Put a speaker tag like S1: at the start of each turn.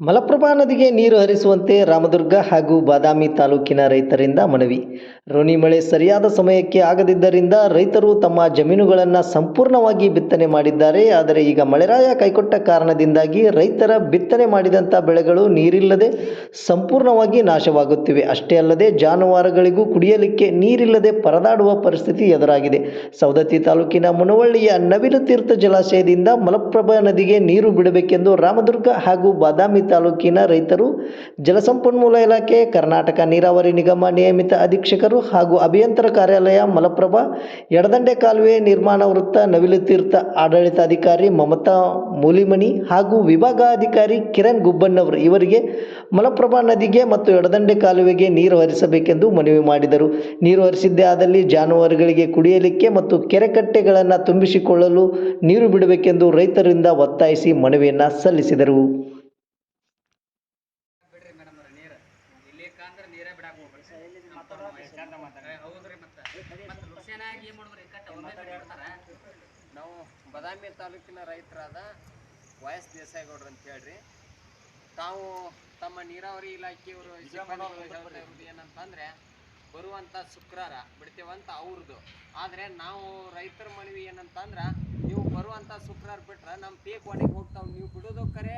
S1: ಮಲಪ್ರಭಾ ನದಿಗೆ ನೀರು ಹರಿಸುವಂತೆ ರಾಮದುರ್ಗ ಹಾಗೂ ಬಾದಾಮಿ ತಾಲೂಕಿನ ರೈತರಿಂದ ಮನವಿ. ರೋಣಿ ಮಳೆ ಸರಿಯಾದ ಸಮಯಕ್ಕೆ ಆಗದಿದ್ದರಿಂದ ರೈತರು ತಮ್ಮ ಜಮೀನುಗಳನ್ನು ಸಂಪೂರ್ಣವಾಗಿ ಬಿತ್ತನೆ ಮಾಡಿದ್ದಾರೆ. ಆದರೆ ಈಗ ಮಳೆರಾಯ ಕೈಕೊಟ್ಟ ಕಾರಣದಿಂದಾಗಿ ರೈತರ ಬಿತ್ತನೆ ಮಾಡಿದಂಥ ಬೆಳೆಗಳು ನೀರಿಲ್ಲದೆ ಸಂಪೂರ್ಣವಾಗಿ ನಾಶವಾಗುತ್ತಿವೆ. ಅಷ್ಟೇ ಅಲ್ಲದೆ ಜಾನುವಾರುಗಳಿಗೂ ಕುಡಿಯಲಿಕ್ಕೆ ನೀರಿಲ್ಲದೆ ಪರದಾಡುವ ಪರಿಸ್ಥಿತಿ ಎದುರಾಗಿದೆ. ಸವದತ್ತಿ ತಾಲೂಕಿನ ಮುನವಳ್ಳಿಯ ನವಿಲು ತೀರ್ಥ ಜಲಾಶಯದಿಂದ ಮಲಪ್ರಭಾ ನದಿಗೆ ನೀರು ಬಿಡಬೇಕೆಂದು ರಾಮದುರ್ಗ ಹಾಗೂ ಬಾದಾಮಿ ತಾಲೂಕಿನ ರೈತರು ಜಲಸಂಪನ್ಮೂಲ ಇಲಾಖೆ, ಕರ್ನಾಟಕ ನೀರಾವರಿ ನಿಗಮ ನಿಯಮಿತ ಅಧೀಕ್ಷಕರು ಹಾಗೂ ಅಭಿಯಂತರ ಕಾರ್ಯಾಲಯ ಮಲಪ್ರಭಾ, ಎಡದಂಡೆ ಕಾಲುವೆ ನಿರ್ಮಾಣ ವೃತ್ತ, ನವಿಲು ತೀರ್ಥ ಆಡಳಿತಾಧಿಕಾರಿ ಮಮತಾ ಮೂಲಿಮನಿ ಹಾಗೂ ವಿಭಾಗಾಧಿಕಾರಿ ಕಿರಣ್ ಗುಬ್ಬಣ್ಣವರು ಇವರಿಗೆ ಮಲಪ್ರಭಾ ನದಿಗೆ ಮತ್ತು ಎಡದಂಡೆ ಕಾಲುವೆಗೆ ನೀರು ಹರಿಸಬೇಕೆಂದು ಮನವಿ ಮಾಡಿದರು. ನೀರು ಹರಿಸಿದ್ದೇ ಆದಲ್ಲಿ ಜಾನುವಾರುಗಳಿಗೆ ಕುಡಿಯಲಿಕ್ಕೆ ಮತ್ತು ಕೆರೆಕಟ್ಟೆಗಳನ್ನು ತುಂಬಿಸಿಕೊಳ್ಳಲು ನೀರು ಬಿಡಬೇಕೆಂದು ರೈತರಿಂದ ಒತ್ತಾಯಿಸಿ ಮನವಿಯನ್ನು ಸಲ್ಲಿಸಿದರು.
S2: ಇಲ್ಲಿಕಂದ್ರ ನೀರೇ ಬಿಡಾಕ ಹೋಗ್ಬೇಡ್ರಿ ಚಂದ ಮಾತಾಡ ಹೌದ್ರಿ ಮತ್ತೆ. ಮತ್ತೆ ಲುಕ್ಷನಾಗಿ ಏನ್ ಮಾಡಿದ್ರಿ? ಕಟ್ಟ ಒಮ್ಮೆ ಬಿಡ್ತಾರ
S3: ನಾವು ಬದಾಮಿ ತಾಲೂಕಿನ ರೈತರಾದ ವಯಸ್ ದೇಸಾಯಿಗೌಡ್ರು ಅಂತ ಹೇಳ್ರಿ. ತಾವು ತಮ್ಮ ನೀರಾವರಿ ಇಲಾಖೆಯವರು ಏನಂತಂದ್ರೆ ಬರುವಂತ ಶುಕ್ರವಾರ ಬಿಡ್ತೇವಂತ ಅವ್ರದ್ದು ಆದ್ರೆ ನಾವು ರೈತರ ಮನವಿ ಏನಂತಂದ್ರ ನೀವು ಬರುವಂತ ಶುಕ್ರವಾರ ಬಿಟ್ರೆ ನಮ್ಮ ಪೀಕ್ ಒಣಗಿ ಹೋಗ್ತಾವ್. ನೀವು ಬಿಡೋದು ಕರೆ